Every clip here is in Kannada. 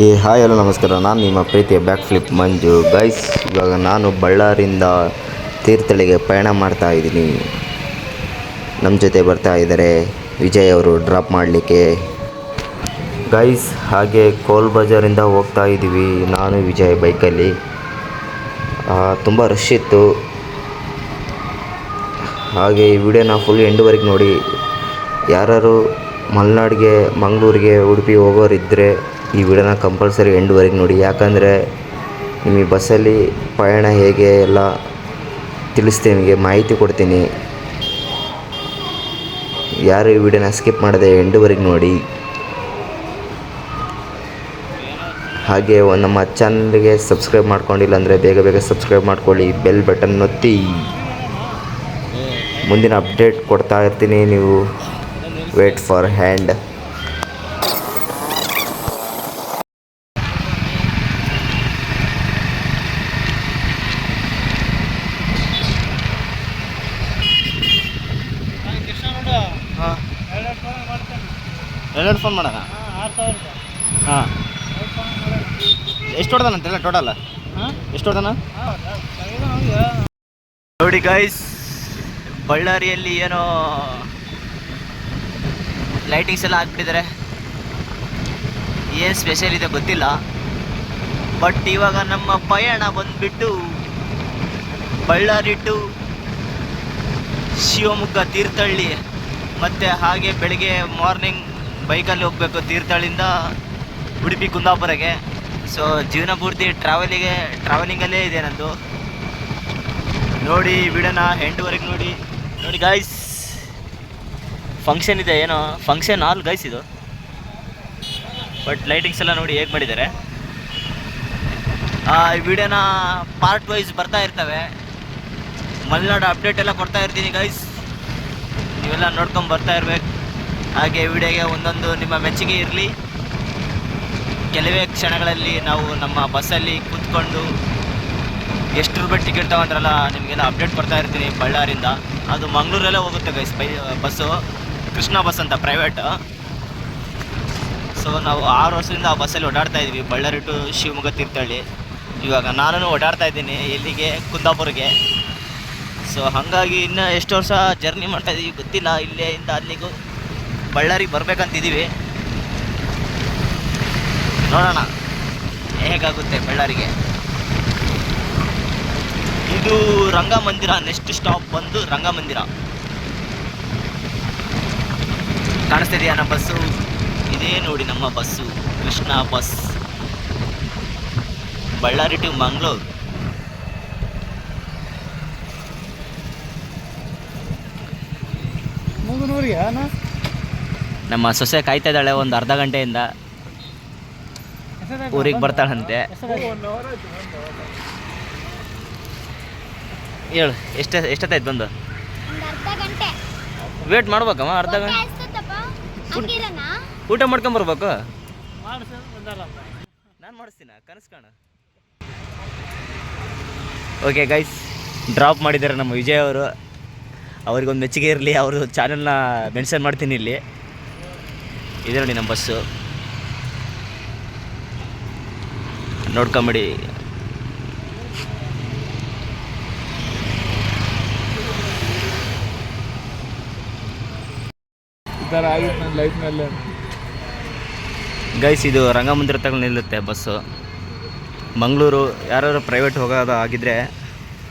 ಈ ಹಾಯ್, ಹಲೋ, ನಮಸ್ಕಾರ. ನಾನು ನಿಮ್ಮ ಪ್ರೀತಿಯ ಬ್ಯಾಕ್ ಫ್ಲಿಪ್ ಮಂಜು. ಗೈಸ್ ಇವಾಗ ನಾನು ಬಳ್ಳಾರಿಯಿಂದ ತೀರ್ಥಹಳ್ಳಿಗೆ ಪಯಣ ಮಾಡ್ತಾ ಇದ್ದೀನಿ. ನಮ್ಮ ಜೊತೆ ಬರ್ತಾ ಇದ್ದಾರೆ ವಿಜಯ್ ಅವರು ಡ್ರಾಪ್ ಮಾಡಲಿಕ್ಕೆ. ಗೈಸ್ ಹಾಗೆ ಕೋಲ್ ಬಜಾರಿಂದ ಹೋಗ್ತಾ ಇದ್ದೀವಿ. ನಾನು, ವಿಜಯ್, ಬೈಕಲ್ಲಿ. ತುಂಬ ರಶ್ ಇತ್ತು. ಹಾಗೆ ಈ ವಿಡಿಯೋನ ಫುಲ್ ಎಂಡ್ವರೆಗೆ ನೋಡಿ. ಯಾರು ಮಲೆನಾಡಿಗೆ, ಮಂಗಳೂರಿಗೆ ಉಡುಪಿ ಹೋಗೋರಿದ್ದರೆ ಈ ವಿಡಿಯೋನ ಕಂಪಲ್ಸರಿ ಎಂಡ್ವರೆಗೆ ನೋಡಿ. ಯಾಕಂದರೆ ನಿಮಗೆ ಬಸ್ಸಲ್ಲಿ ಪಯಣ ಹೇಗೆ ಎಲ್ಲ ತಿಳಿಸ್ತೀನಿ, ನಿಮಗೆ ಮಾಹಿತಿ ಕೊಡ್ತೀನಿ. ಯಾರು ಈ ವಿಡಿಯೋನ ಸ್ಕಿಪ್ ಮಾಡದೆ ಎಂಡ್ವರೆಗೆ ನೋಡಿ. ಹಾಗೆ ನಮ್ಮ ಚಾನಲ್ಗೆ ಸಬ್ಸ್ಕ್ರೈಬ್ ಮಾಡ್ಕೊಂಡಿಲ್ಲ ಅಂದರೆ ಬೇಗ ಬೇಗ ಸಬ್ಸ್ಕ್ರೈಬ್ ಮಾಡ್ಕೊಳ್ಳಿ, ಬೆಲ್ ಬಟನ್ ಒತ್ತಿ. ಮುಂದಿನ ಅಪ್ಡೇಟ್ ಕೊಡ್ತಾ ಇರ್ತೀನಿ ನೀವು. ವೇಟ್ ಫಾರ್ ಹ್ಯಾಂಡ್ ಎರಡು ಫೋನ್ ಮಾಡೋಣ? ಹಾಂ ಎಷ್ಟು ಹೊಡ್ದಾನಂತೆಲ್ಲ ಟೋಟಲ್ ಎಷ್ಟು ಹೊಡ್ದಾನ? ನೋಡಿ ಗೈಸ್ ಬಳ್ಳಾರಿಯಲ್ಲಿ ಏನೋ ಲೈಟಿಂಗ್ಸ್ ಎಲ್ಲ ಹಾಕ್ಬಿಟ್ಟಿದ್ದಾರೆ. ಏನು ಸ್ಪೆಷಲ್ ಇದೆ ಗೊತ್ತಿಲ್ಲ. ಬಟ್ ಇವಾಗ ನಮ್ಮ ಪಯಣ ಬಂದುಬಿಟ್ಟು ಬಳ್ಳಾರಿ ಟು ಶಿವಮೊಗ್ಗ ತೀರ್ಥಹಳ್ಳಿ ಮತ್ತು ಹಾಗೆ ಬೆಳಗ್ಗೆ ಮಾರ್ನಿಂಗ್ ಬೈಕಲ್ಲಿ ಹೋಗಬೇಕು ತೀರ್ಥಹಳ್ಳಿಯಿಂದ ಉಡುಪಿ ಕುಂದಾಪುರಗೆ. ಸೊ ಜೀವನ ಪೂರ್ತಿ ಟ್ರಾವೆಲಿಗೆ ಟ್ರಾವೆಲಿಂಗಲ್ಲೇ ಇದೆ ನಂದು. ನೋಡಿ ವಿಡಿಯೋನ ಎಂಟುವರೆಗೆ ನೋಡಿ. ನೋಡಿ ಗಾಯ್ಸ್ ಫಂಕ್ಷನ್ ಇದೆ, ಏನೋ ಫಂಕ್ಷನ್ ಆಲ್ ಗೈಸ್ ಇದು. ಬಟ್ ಲೈಟಿಂಗ್ಸ್ ಎಲ್ಲ ನೋಡಿ ಹೇಗೆ ಮಾಡಿದ್ದಾರೆ. ಈ ವಿಡಿಯೋನ ಪಾರ್ಟ್ ವೈಸ್ ಬರ್ತಾ ಇರ್ತವೆ. ಮಲೆನಾಡು ಅಪ್ಡೇಟ್ ಎಲ್ಲ ಕೊಡ್ತಾ ಇರ್ತೀನಿ ಗೈಸ್ ನೀವೆಲ್ಲ ನೋಡ್ಕೊಂಡು ಬರ್ತಾ ಇರ್ಬೇಕು. ಹಾಗೆ ವಿಡಿಯೋಗೆ ಒಂದೊಂದು ನಿಮ್ಮ ಮೆಚ್ಚುಗೆ ಇರಲಿ. ಕೆಲವೇ ಕ್ಷಣಗಳಲ್ಲಿ ನಾವು ನಮ್ಮ ಬಸ್ಸಲ್ಲಿ ಕೂತ್ಕೊಂಡು ಎಷ್ಟು ರೂಪಾಯಿ ಟಿಕೆಟ್ ತೊಗೊಂಡ್ರಲ್ಲ, ನಿಮಗೆಲ್ಲ ಅಪ್ಡೇಟ್ ಕೊಡ್ತಾ ಇರ್ತೀನಿ ಬಳ್ಳಾರಿಂದ ಅದು ಮಂಗಳೂರಲ್ಲೇ ಹೋಗುತ್ತೆ guys bye, bus. Krishna bus ಅಂತ ಪ್ರೈವೇಟ್ ಸೊ ನಾವು ಆರು ವರ್ಷದಿಂದ ಆ ಬಸ್ಸಲ್ಲಿ ಓಡಾಡ್ತಾ ಇದ್ವಿ, ಬಳ್ಳಾರಿ ಟು ಶಿವಮೊಗ್ಗ ತೀರ್ಥಳ್ಳಿ ಇವಾಗ ನಾನು ಓಡಾಡ್ತಾ ಇದ್ದೀನಿ, ಎಲ್ಲಿಗೆ? ಕುಂದಾಪುರ್ಗೆ. ಸೊ ಹಾಗಾಗಿ ಇನ್ನು ಎಷ್ಟು ವರ್ಷ ಜರ್ನಿ ಮಾಡ್ತಾ ಇದ್ದೀವಿ ಗೊತ್ತಿಲ್ಲ, ಇಲ್ಲೇ ಇಂದ ಅಲ್ಲಿಗೂ. ಬಳ್ಳಾರಿಗೆ ಬರ್ಬೇಕಂತಿದ್ದೀವಿ. ನೋಡೋಣ. ಹೇಗಾಗುತ್ತೆ ಬಳ್ಳಾರಿಗೆ. ಇದು ರಂಗಮಂದಿರ ನೆಕ್ಸ್ಟ್ ಸ್ಟಾಪ್ ಬಂದು ರಂಗಮಂದಿರ. ಕಾಣಿಸ್ತಿದೆಯಾ ನಮ್ಮ ಬಸ್ಸು? ಇದೇ ನೋಡಿ ನಮ್ಮ bus, Krishna bus. Ballari to Mangaluru. ಅಣ್ಣ ನಮ್ಮ ಸೊಸೆ ಕಾಯ್ತಾ ಇದ್ದಾಳೆ ಒಂದು ಅರ್ಧ ಗಂಟೆಯಿಂದ. ಊರಿಗೆ ಬರ್ತಾಳಂತೆ. ಹೇಳು ಎಷ್ಟು ಎಷ್ಟೊತ್ತಾಯ್ತು ಬಂದು? ಒಂದು ಅರ್ಧ ಗಂಟೆ. ವೇಟ್ ಮಾಡ್ಬೇಕಮ್ಮ ಅರ್ಧ ಗಂಟೆ. ಊಟ ಮಾಡ್ಕೊಂಬರ್ಬೇಕು ನಾನು ಮಾಡಿಸ್ತೀನಿ? ಕನಸು ಕಾಣ. ಓಕೆ ಗೈಸ್ ಡ್ರಾಪ್ ಮಾಡಿದ್ದಾರೆ ನಮ್ಮ ವಿಜಯ್ ಅವರು. ಅವ್ರಿಗೊಂದು ಮೆಚ್ಚುಗೆ ಇರಲಿ ಅವರು ಚಾನಲ್ನ ಮೆನ್ಷನ್ ಮಾಡ್ತೀನಿ ಇಲ್ಲಿ. ಇದೆ ನೋಡಿ ನಮ್ಮ ಬಸ್ಸು. ನೋಡ್ಕೊಂಬಿಡಿ ಗೈಸ್ ಇದು ರಂಗಮಂದಿರ ತಗೊಂಡು ನಿಲ್ಲುತ್ತೆ ಬಸ್ಸು. ಮಂಗಳೂರು ಯಾರು ಪ್ರೈವೇಟ್ ಹೋಗೋದು ಆಗಿದ್ದರೆ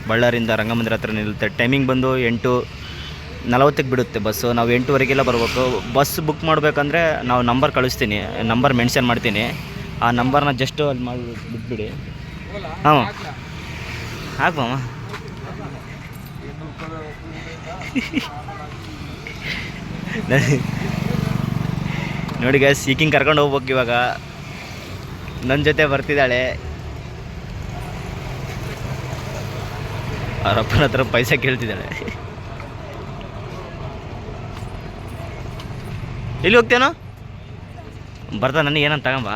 ಬಳ್ಳಾರಿಯಿಂದ ರಂಗಮಂದಿರ ಹತ್ರ ನಿಲ್ಲುತ್ತೆ. ಟೈಮಿಂಗ್ ಬಂದು ಎಂಟು ನಲವತ್ತಕ್ಕೆ ಬಿಡುತ್ತೆ ಬಸ್ಸು. ನಾವು ಎಂಟುವರೆಗೆಲ್ಲ ಬರಬೇಕು. ಬಸ್ ಬುಕ್ ಮಾಡಬೇಕಂದ್ರೆ ನಾವು ನಂಬರ್ ಕಳಿಸ್ತೀನಿ. ನಂಬರ್ ಮೆನ್ಷನ್ ಮಾಡ್ತೀನಿ. ಆ ನಂಬರ್ನ ಜಸ್ಟು ಅಲ್ಲಿ ಮಾಡಿ ಬಿಟ್ಬಿಡಿ. ಹಾಂ ಹಾಕ್ಬಮ್ಮ? ನೋಡಿ ಗ್ಯಾಸ್ ಸೀಕಿಂಗ್ ಕರ್ಕೊಂಡು ಹೋಗ್ಬೇಕು ಇವಾಗ. ನನ್ನ ಜೊತೆ ಬರ್ತಿದ್ದಾಳೆ. ಅವರಪ್ಪನ ಹತ್ರ ಪೈಸೆ ಕೇಳ್ತಿದ್ದಾಳೆ. ಎಲ್ಲಿ ಹೋಗ್ತೇನೋ ಬರ್ತಾ ನನಗೆ ಏನಂತ ತಗೊಂಬ.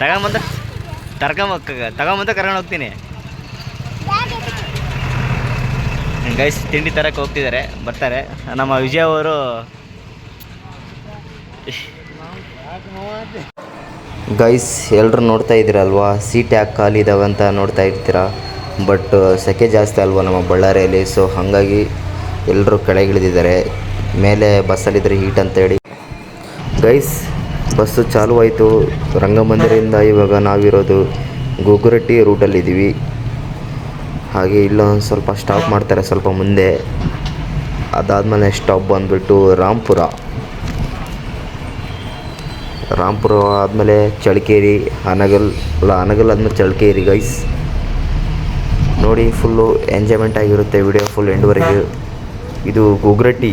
ತಗೊಂಬಂದ ತರ್ಕೊಂಬ ತಗೊಂಬಂದ ಕರ್ಕೊಂಡು ಹೋಗ್ತೀನಿ. ಗೈಸ್ ತಿಂಡಿ ತರಕ್ಕೆ ಹೋಗ್ತಿದ್ದಾರೆ ಬರ್ತಾರೆ. ನಮ್ಮ ವಿಜಯ್ ಅವರು ಗೈಸ್ ಎಲ್ಲರೂ ನೋಡ್ತಾ ಇದ್ದೀರಲ್ವಾ? ಸೀಟ್ ಯಾಕೆ ಖಾಲಿ ಇದಾವೆ ಅಂತ ನೋಡ್ತಾ ಇರ್ತೀರಾ? ಬಟ್ ಸೆಕೆ ಜಾಸ್ತಿ ಅಲ್ವಾ ನಮ್ಮ ಬಳ್ಳಾರಿಯಲ್ಲಿ? ಸೊ ಹಾಗಾಗಿ ಎಲ್ಲರೂ ಕೆಳಗಿಳಿದಿದ್ದಾರೆ. ಮೇಲೆ ಬಸ್ಸಲ್ಲಿದ್ದರೆ ಹೀಟ್ ಅಂತೇಳಿ. ಗೈಸ್ ಬಸ್ಸು ಚಾಲು ಆಯಿತು ರಂಗಮಂದಿರದಿಂದ ಇವಾಗ ನಾವಿರೋದು ಗುಗುರಟ್ಟಿ ರೂಟಲ್ಲಿದ್ದೀವಿ ಹಾಗೆ ಇಲ್ಲೊಂದು ಸ್ವಲ್ಪ ಸ್ಟಾಪ್ ಮಾಡ್ತಾರೆ ಸ್ವಲ್ಪ ಮುಂದೆ. ಅದಾದಮೇಲೆ ಸ್ಟಾಪ್ ಬಂದುಬಿಟ್ಟು ರಾಂಪುರ ರಾಂಪುರ ಆದಮೇಲೆ ಚಳ್ಳಕೇರಿ ಹನಗಲ್ ಅಲ್ಲ ಹನಗಲ್ ಆದಮೇಲೆ ಚಳ್ಕೇರಿ ಗೈಸ್ ನೋಡಿ ಫುಲ್ಲು ಎಂಜಾಯ್ಮೆಂಟ್ ಆಗಿರುತ್ತೆ. ವಿಡಿಯೋ ಫುಲ್ ಎಂಡ್ವರೆಗೆ ಇದು ಗುಗ್ರಟ್ಟಿ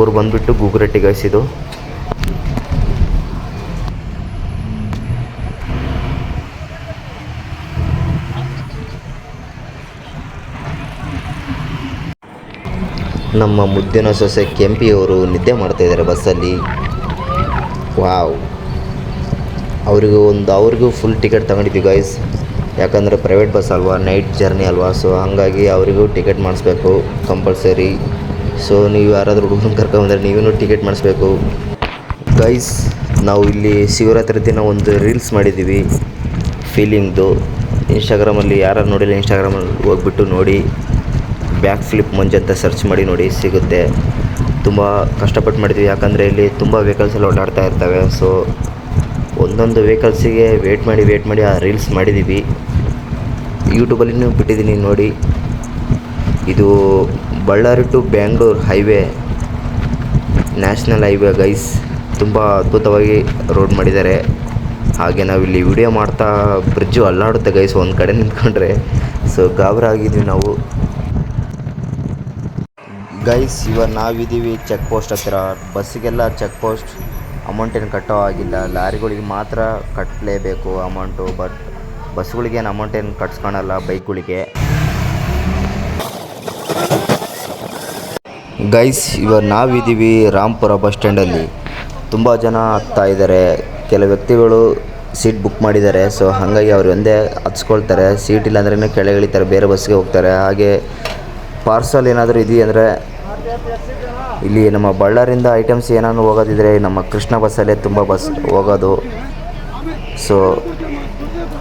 ಊರು ಬಂದುಬಿಟ್ಟು ಗುಗ್ರಟ್ಟಿ ಗೈಸ್ ಇದು ನಮ್ಮ ಮುದ್ದಿನ ಸೊಸೆ ಕೆಂಪಿಯವರು ನಿದ್ದೆ ಮಾಡ್ತಾಯಿದ್ದಾರೆ ಬಸ್ಸಲ್ಲಿ. ವಾವ್. ಅವರಿಗೂ ಒಂದು, ಅವ್ರಿಗೂ ಫುಲ್ ಟಿಕೆಟ್ ತಗೊಂಡಿದ್ವಿ ಗೈಸ್ ಯಾಕಂದರೆ ಪ್ರೈವೇಟ್ ಬಸ್ ಅಲ್ವಾ ನೈಟ್ ಜರ್ನಿ ಅಲ್ವಾ ಸೊ ಹಾಗಾಗಿ ಅವರಿಗೂ ಟಿಕೆಟ್ ಮಾಡಿಸ್ಬೇಕು ಕಂಪಲ್ಸರಿ ಸೊ ನೀವು ಯಾರಾದರೂ ಹುಡುಗನ ಕರ್ಕೊಂಬಂದ್ರೆ ನೀವೇನು ಟಿಕೆಟ್ ಮಾಡಿಸ್ಬೇಕು. ಗೈಸ್ ನಾವು ಇಲ್ಲಿ ಶಿವರಾತ್ರಿ ದಿನ ಒಂದು ರೀಲ್ಸ್ ಮಾಡಿದ್ದೀವಿ. ಫೀಲಿಂಗ್ದು ಇನ್ಸ್ಟಾಗ್ರಾಮಲ್ಲಿ ಯಾರು ನೋಡಿಲ್ಲ ಇನ್ಸ್ಟಾಗ್ರಾಮಲ್ಲಿ ಹೋಗ್ಬಿಟ್ಟು ನೋಡಿ. ಬ್ಯಾಕ್ ಫ್ಲಿಪ್ ಮಂಜು ಅಂತ ಸರ್ಚ್ ಮಾಡಿ ನೋಡಿ, ಸಿಗುತ್ತೆ. ತುಂಬ ಕಷ್ಟಪಟ್ಟು ಮಾಡಿದ್ವಿ ಯಾಕಂದರೆ ಇಲ್ಲಿ ತುಂಬ ವೆಹಿಕಲ್ಸ್ ಎಲ್ಲ ಓಡಾಡ್ತಾ ಇರ್ತವೆ. ಸೊ ಒಂದೊಂದು ವೆಹಿಕಲ್ಸಿಗೆ ವೇಟ್ ಮಾಡಿ ವೇಟ್ ಮಾಡಿ ಆ ರೀಲ್ಸ್ ಮಾಡಿದ್ದೀವಿ. ಯೂಟ್ಯೂಬಲ್ಲಿನೂ ಬಿಟ್ಟಿದ್ದೀನಿ ನೋಡಿ. ಇದು Ballari to Bangalore highway, national highway guys, ತುಂಬ ಅದ್ಭುತವಾಗಿ ರೋಡ್ ಮಾಡಿದ್ದಾರೆ. ಹಾಗೆ ನಾವಿಲ್ಲಿ ವಿಡಿಯೋ ಮಾಡ್ತಾ ಬ್ರಿಡ್ಜು ಅಲ್ಲಾಡುತ್ತೆ ಗೈಸ್, ಒಂದು ಕಡೆ ನಿಂತ್ಕೊಂಡ್ರೆ. ಸೊ ಗಾಬರ ಆಗಿದ್ವಿ ನಾವು. ಗೈಸ್, ಇವಾಗ ನಾವಿದ್ದೀವಿ ಚೆಕ್ ಪೋಸ್ಟ್ ಹತ್ತಿರ. ಬಸ್ಸಿಗೆಲ್ಲ ಚೆಕ್ ಪೋಸ್ಟ್ ಅಮೌಂಟ್ ಏನು ಕಟ್ಟೋ ಆಗಿಲ್ಲ ಲಾರಿಗಳಿಗೆ ಮಾತ್ರ ಕಟ್ಟಲೇಬೇಕು ಅಮೌಂಟು, ಬಟ್ ಬಸ್ಗಳಿಗೆ ಏನು ಅಮೌಂಟ್ ಏನು ಕಟ್ಸ್ಕೊಳಲ್ಲ ಬೈಕ್ಗಳಿಗೆ. ಗೈಸ್ ಇವಾಗ ನಾವಿದ್ದೀವಿ ರಾಮ್ಪುರ ಬಸ್ ಸ್ಟ್ಯಾಂಡಲ್ಲಿ ತುಂಬ ಜನ ಹತ್ತಾ ಇದ್ದಾರೆ ಕೆಲವು ವ್ಯಕ್ತಿಗಳು ಸೀಟ್ ಬುಕ್ ಮಾಡಿದ್ದಾರೆ. ಸೊ ಹಾಗಾಗಿ ಅವ್ರು ಒಂದೇ ಹಚ್ಕೊಳ್ತಾರೆ ಸೀಟ್ ಇಲ್ಲ ಅಂದ್ರೆ ಕೆಳಗೆ ಇಳಿತಾರೆ, ಬೇರೆ ಬಸ್ಸಿಗೆ ಹೋಗ್ತಾರೆ. ಹಾಗೆ ಪಾರ್ಸಲ್ ಏನಾದರೂ ಇದೆಯಂದರೆ ಇಲ್ಲಿ ನಮ್ಮ ಬಳ್ಳಾರಿಂದ ಐಟಮ್ಸ್ ಏನಾದ್ರು ಹೋಗೋದಿದ್ರೆ ನಮ್ಮ ಕೃಷ್ಣ ಬಸ್ಸಲ್ಲೇ ತುಂಬ ಬಸ್ ಹೋಗೋದು. ಸೊ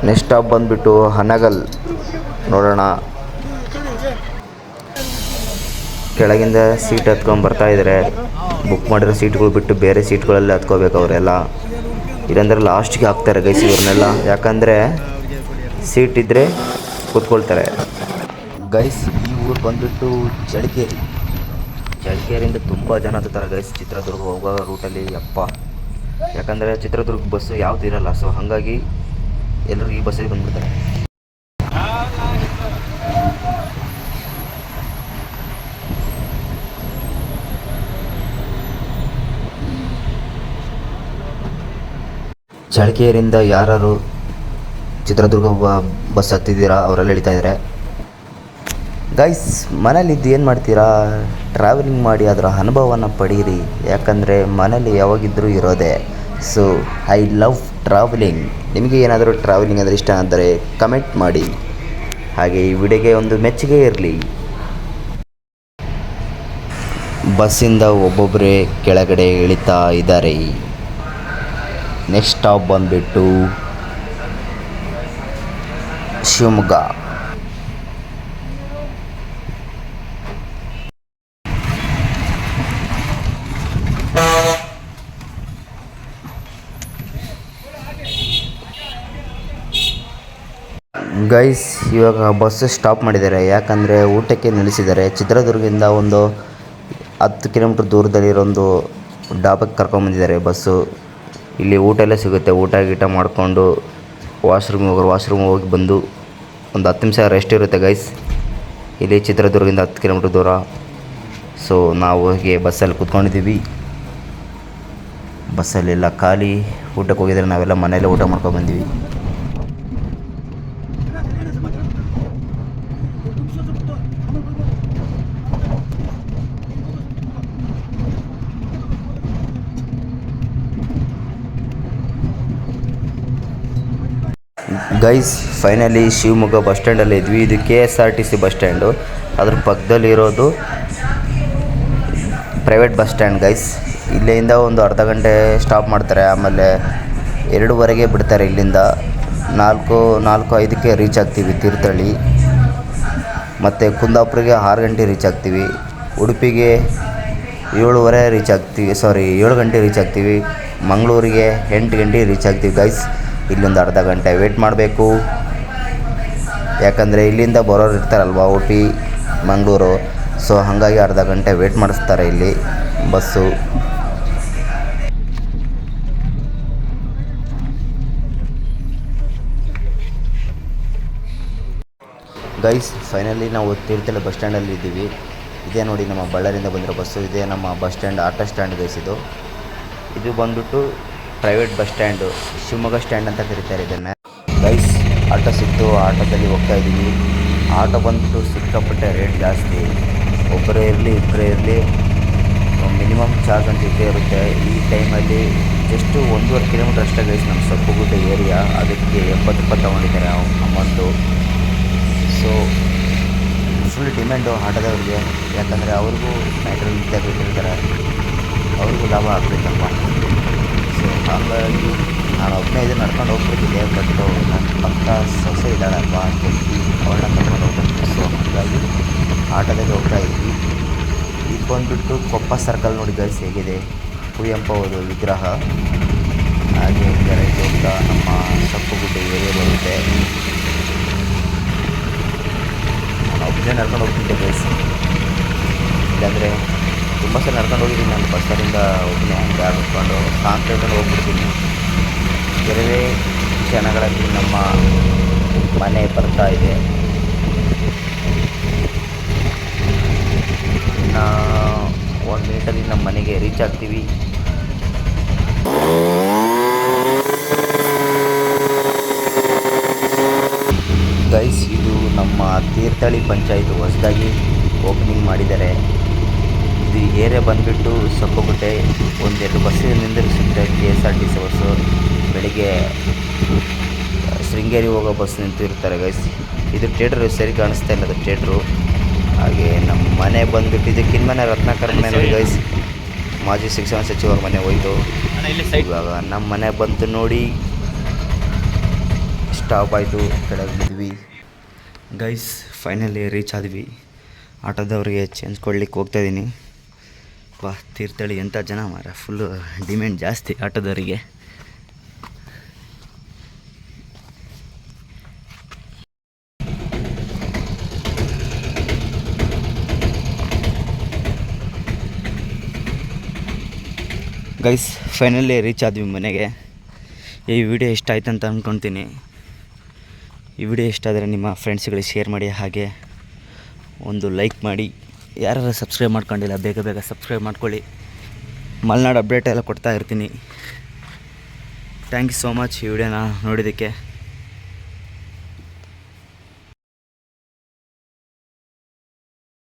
ನೆಕ್ಸ್ಟ್ ಸ್ಟಾಪ್ ಬಂದುಬಿಟ್ಟು ಹನಗಲ್ ನೋಡೋಣ. ಕೆಳಗಿಂದ ಸೀಟ್ ಹತ್ಕೊಂಡು ಬರ್ತಾ ಇದ್ದಾರೆ ಬುಕ್ ಮಾಡಿರೋ ಸೀಟ್ಗಳು ಬಿಟ್ಟು ಬೇರೆ ಸೀಟ್ಗಳಲ್ಲಿ ಹತ್ಕೋಬೇಕು ಅವರೆಲ್ಲ. ಇಲ್ಲಾಂದ್ರೆ ಲಾಸ್ಟಿಗೆ ಹಾಕ್ತಾರೆ ಗೈಸ್ ಇವ್ರನ್ನೆಲ್ಲ. ಯಾಕಂದರೆ ಸೀಟ್ ಇದ್ದರೆ ಕೂತ್ಕೊಳ್ತಾರೆ. ಗೈಸ್ ಈ ಊರು ಬಂದುಬಿಟ್ಟು ಚಳಿಕೇರಿ ಚಳಿಕೇರಿಯಿಂದ ತುಂಬ ಜನ ಹತ್ತಾರೆ ಗೈಸ್ ಚಿತ್ರದುರ್ಗ ಹೋಗೋ ರೂಟಲ್ಲಿ ಅಪ್ಪ ಯಾಕಂದರೆ ಚಿತ್ರದುರ್ಗ ಬಸ್ಸು ಯಾವ್ದು ಇರಲ್ಲ. ಸೊ ಹಾಗಾಗಿ ಎಲ್ಲರೂ ಈ ಬಸ್ಸಿಗೆ ಬಂದ್ಬಿಡ್ತಾರೆ. ಚಳ್ಳಕೆರೆಯಿಂದ ಯಾರು ಚಿತ್ರದುರ್ಗ ಬಸ್ ಹತ್ತಿದ್ದೀರಾ? ಅವರೆಲ್ಲ ಹೇಳ್ತಾ ಇದ್ದಾರೆ ಗೈಸ್ ಮನೇಲಿದ್ದು ಏನು ಮಾಡ್ತೀರಾ? ಟ್ರಾವೆಲಿಂಗ್ ಮಾಡಿ ಅದರ ಅನುಭವನ ಪಡೀರಿ. ಯಾಕಂದರೆ ಮನೇಲಿ ಯಾವಾಗಿದ್ದರೂ ಇರೋದೇ. ಸೊ ಐ ಲವ್ ಟ್ರಾವೆಲಿಂಗ್ ನಿಮಗೆ ಏನಾದರೂ ಟ್ರಾವೆಲಿಂಗ್ ಅಂದರೆ ಇಷ್ಟ ಅಂದರೆ ಕಮೆಂಟ್ ಮಾಡಿ. ಹಾಗೆ ಈ ವಿಡಿಯೋಗೆ ಒಂದು ಮೆಚ್ಚುಗೆ ಇರಲಿ. ಬಸ್ಸಿಂದ ಒಬ್ಬೊಬ್ಬರೇ ಕೆಳಗಡೆ ಇಳಿತಾ ಇದ್ದಾರೆ. ನೆಕ್ಸ್ಟ್ ಸ್ಟಾಪ್ ಬಂದುಬಿಟ್ಟು ಶಿವಮೊಗ್ಗ. ಗೈಸ್ ಇವಾಗ ಬಸ್ ಸ್ಟಾಪ್ ಮಾಡಿದ್ದಾರೆ. ಯಾಕಂದರೆ ಊಟಕ್ಕೆ ನಿಲ್ಲಿಸಿದ್ದಾರೆ. ಚಿತ್ರದುರ್ಗದಿಂದ ಒಂದು ಹತ್ತು ಕಿಲೋಮೀಟ್ರ್ ದೂರದಲ್ಲಿರೋ ಒಂದು ಡಾಬಕ್ಕೆ ಕರ್ಕೊಂಬಂದಿದ್ದಾರೆ ಬಸ್ಸು ಇಲ್ಲಿ ಊಟ ಎಲ್ಲ ಸಿಗುತ್ತೆ. ಊಟ, ಗೀಟ ಮಾಡಿಕೊಂಡು ವಾಶ್ರೂಮ್ ಹೋಗೋರು ವಾಶ್ರೂಮ್ ಹೋಗಿ ಬಂದು ಒಂದು ಹತ್ತು ನಿಮಿಷ ರೆಸ್ಟ್ ಇರುತ್ತೆ ಗೈಸ್ ಇಲ್ಲಿ ಚಿತ್ರದುರ್ಗದಿಂದ ಹತ್ತು ಕಿಲೋಮೀಟ್ರ್ ದೂರ. ಸೊ ನಾವು ಹೋಗಿ ಬಸ್ಸಲ್ಲಿ ಕೂತ್ಕೊಂಡಿದ್ದೀವಿ. ಬಸ್ಸಲ್ಲೆಲ್ಲ ಖಾಲಿ. ಊಟಕ್ಕೆ ಹೋಗಿದ್ರೆ ನಾವೆಲ್ಲ ಮನೆಯಲ್ಲೇ ಊಟ ಮಾಡ್ಕೊಂಡು ಬಂದೀವಿ. ಗೈಸ್ ಫೈನಲಿ ಶಿವಮೊಗ್ಗ ಬಸ್ ಸ್ಟ್ಯಾಂಡಲ್ಲಿ ಇದ್ವಿ. ಇದು K S R T C bus stand ಅದ್ರ ಪಕ್ಕದಲ್ಲಿರೋದು ಪ್ರೈವೇಟ್ ಬಸ್ ಸ್ಟ್ಯಾಂಡ್ ಗೈಸ್ ಇಲ್ಲಿಂದ ಒಂದು ಅರ್ಧ ಗಂಟೆ ಸ್ಟಾಪ್ ಮಾಡ್ತಾರೆ. ಆಮೇಲೆ ಎರಡುವರೆಗೆ ಬಿಡ್ತಾರೆ ಇಲ್ಲಿಂದ. ನಾಲ್ಕು ನಾಲ್ಕು, ಐದಕ್ಕೆ ರೀಚ್ ಆಗ್ತೀವಿ ತೀರ್ಥಹಳ್ಳಿ. ಮತ್ತು ಕುಂದಾಪುರಿಗೆ ಆರು ಗಂಟೆ ರೀಚ್ ಆಗ್ತೀವಿ. ಉಡುಪಿಗೆ ಏಳುವರೆ ರೀಚ್ ಆಗ್ತೀವಿ. ಸಾರಿ ಏಳು ಗಂಟೆ ರೀಚ್ ಆಗ್ತೀವಿ. ಮಂಗಳೂರಿಗೆ ಎಂಟು ಗಂಟೆ ರೀಚ್ ಆಗ್ತೀವಿ ಗೈಸ್ ಇಲ್ಲೊಂದು ಅರ್ಧ ಗಂಟೆ ವೇಟ್ ಮಾಡಬೇಕು. ಯಾಕಂದರೆ ಇಲ್ಲಿಂದ ಬರೋರು ಇರ್ತಾರಲ್ವ ಊಟಿ ಮಂಗಳೂರು. ಸೊ ಹಾಗಾಗಿ ಅರ್ಧ ಗಂಟೆ ವೇಟ್ ಮಾಡಿಸ್ತಾರೆ ಇಲ್ಲಿ ಬಸ್ಸು. ಗೈಸ್ ಫೈನಲಿ ನಾವು ತಿರುತಲೆ ಬಸ್ ಸ್ಟ್ಯಾಂಡಲ್ಲಿ ಇದ್ದೀವಿ. ಇದೇ ನೋಡಿ ನಮ್ಮ ಬಳ್ಳಾರಿಯಿಂದ ಬಂದಿರೋ ಬಸ್ಸು. ಇದೇ ನಮ್ಮ bus stand auto stand guys ಇದು. ಇದು ಬಂದ್ಬಿಟ್ಟು private bus stand Shivamogga stand ಅಂತ ಕರೀತಾರೆ ಇದನ್ನು. ಗೈಸ್ ಆಟೋ ಸಿಕ್ತು, ಆಟೋದಲ್ಲಿ ಹೋಗ್ತಾ ಇದ್ದೀವಿ ಆಟೋ ಬಂದ್ಬಿಟ್ಟು ಸಿಕ್ಕಾಪಟ್ಟೆ ರೇಟ್ ಜಾಸ್ತಿ. ಒಬ್ಬರೇ ಇರಲಿ ಇಬ್ಬರೇ ಇರಲಿ ಮಿನಿಮಮ್ ಚಾರ್ಜ್ ಅಂತ ಇದ್ದೇ ಇರುತ್ತೆ. ಈ ಟೈಮಲ್ಲಿ ಜಸ್ಟು ಒಂದೂವರೆ ಕಿಲೋಮೀಟರ್ ಅಷ್ಟೇ ಗೈಸ್ ನಮ್ಮ ಸೊಪ್ಪುಗುಡ್ಡೆ ಏರಿಯಾ ಅದಕ್ಕೆ ಎಪ್ಪತ್ತು ರೂಪಾಯಿ ತೊಗೊಂಡಿದ್ದಾರೆ ಅಮೌಂಟು. ಸೊ ಫುಲ್ ಡಿಮ್ಯಾಂಡು ಆಟೋದವ್ರಿಗೆ. ಯಾಕಂದರೆ ಅವ್ರಿಗೂ ನೈಟ್ರಲ್ಲಿ ಇರ್ತಾರೆ ಅವ್ರಿಗೂ ಲಾಭ ಆಗಬೇಕಲ್ವ? ಸೊ ಹಾಗಾಗಿ ನಾನು ಒಬ್ಬನೇ ಇದನ್ನು ನಡ್ಕೊಂಡು ಹೋಗ್ಬಿಟ್ಟಿದ್ದೆ ಬಟ್ ನನ್ನ ಪಕ್ಕ ಸೊಸೆ ಇದ್ದಾಳಪ್ಪ ಅಂತಿ ಅವಳನ್ನ ಕರ್ಕೊಂಡು ಹೋಗ್ಬೇಕು ಸೊ ಹಾಗಾಗಿ ಆಟೋದಲ್ಲಿ ಹೋಗ್ತಾ ಇದ್ವಿ. ಇದು ಬಂದುಬಿಟ್ಟು ಕೊಪ್ಪ ಸರ್ಕಲ್ ನೋಡಿ ಗೈಸ್ ಹೇಗಿದೆ? ಕುವೆಂಪು ಅವರು ವಿಗ್ರಹ. ಹಾಗೆ ರೈಟ್ ಹೋಗ್ತಾ ನಮ್ಮ ಸಪ್ಪುಗುಡ್ಡೆ ಏರಿಯಾ ಬರುತ್ತೆ. ನಾನು ಒಬ್ಬನೇ ನಡ್ಕೊಂಡು ಹೋಗ್ತಿದ್ದೆ ಗೈಸ್ ಇಲ್ಲಾಂದರೆ ತುಂಬ ಸಲ ನಡ್ಕೊಂಡು ಹೋಗಿದ್ದೀನಿ ನಾನು ಬಸ್ಸಲ್ಲಿಂದ ಒಬ್ಬನೇ ಬ್ಯಾಗ್ ಹೊತ್ಕೊಂಡು ಸಾಂಗ್ ಹೋಗ್ಬಿಡ್ತೀನಿ. ಕೆಲವೇ ಕ್ಷಣಗಳಲ್ಲಿ ನಮ್ಮ ಮನೆ ಬರ್ತಾ ಇದೆ. ಇನ್ನು ಒಂದು ಮಿನಿಟಲ್ಲಿ ನಮ್ಮ ಮನೆಗೆ ರೀಚ್ ಆಗ್ತೀವಿ. ಗೈಸ್ ಇದು ನಮ್ಮ ತೀರ್ಥಹಳ್ಳಿ ಪಂಚಾಯತ್ ಹೊಸದಾಗಿ ಓಪನಿಂಗ್ ಮಾಡಿದ್ದಾರೆ. ಇದು ಏರಿಯಾ ಬಂದುಬಿಟ್ಟು ಸೊಪ್ಪಗುಟ್ಟೆ ಒಂದೆರಡು bus ನಿಂದಿರಿಸುತ್ತೆ K S R T C bus. ಬೆಳಿಗ್ಗೆ ಶೃಂಗೇರಿ ಹೋಗೋ ಬಸ್ ನಿಂತಿರ್ತಾರೆ ಗೈಸ್ ಇದು ಥಿಯೇಟ್ರ್ ಸರಿ ಕಾಣಿಸ್ತಾ ಇಲ್ಲ ಅದು ಥಿಯೇಟ್ರು ಹಾಗೆ ನಮ್ಮ ಮನೆ ಬಂದುಬಿಟ್ಟು ಇದು ಕಿನ್ಮನೆ ರತ್ನಾಕರ ಮನೆ ನೋಡಿ ಗೈಸ್ ಮಾಜಿ ಶಿಕ್ಷಣ ಸಚಿವರ ಮನೆ ಹೋಯ್ತು. ಇವಾಗ ನಮ್ಮ ಮನೆ ಬಂತು ನೋಡಿ. ಸ್ಟಾಪ್ ಆಯಿತು ಕೆಳಗೆ ಬಿದ್ವಿ. ಗೈಸ್ ಫೈನಲಿ ರೀಚ್ ಆದ್ವಿ. ಆಟೋದವ್ರಿಗೆ ಚೇಂಜ್ ಕೊಡ್ಲಿಕ್ಕೆ ಹೋಗ್ತಾ ಇದ್ದೀನಿ ತೀರ್ಥಳ್ಳಿ ಎಂಥ ಜನ ಮಾರ? ಫುಲ್ಲು ಡಿಮ್ಯಾಂಡ್ ಜಾಸ್ತಿ ಆಟೋದವರಿಗೆ. ಗೈಸ್ ಫೈನಲಿ ರೀಚ್ ಆದ್ವಿ ಮನೆಗೆ. ಈ ವಿಡಿಯೋ ಇಷ್ಟ ಆಯ್ತು ಅಂತ ಅಂದ್ಕೊತೀನಿ ಈ ವಿಡಿಯೋ ಇಷ್ಟ ಆದರೆ ನಿಮ್ಮ ಫ್ರೆಂಡ್ಸ್ಗಳಿಗೆ ಶೇರ್ ಮಾಡಿ ಹಾಗೆ ಒಂದು ಲೈಕ್ ಮಾಡಿ. ಯಾರು ಸಬ್ಸ್ಕ್ರೈಬ್ ಮಾಡ್ಕೊಂಡಿಲ್ಲ, ಬೇಗ ಬೇಗ ಸಬ್ಸ್ಕ್ರೈಬ್ ಮಾಡ್ಕೊಳ್ಳಿ. ಮಲೆನಾಡು ಅಪ್ಡೇಟ್ ಎಲ್ಲ ಕೊಡ್ತಾ ಇರ್ತೀನಿ. ಥ್ಯಾಂಕ್ ಯು ಸೋ ಮಚ್ ಈ ವಿಡಿಯೋನ ನೋಡಿದ್ದಕ್ಕೆ.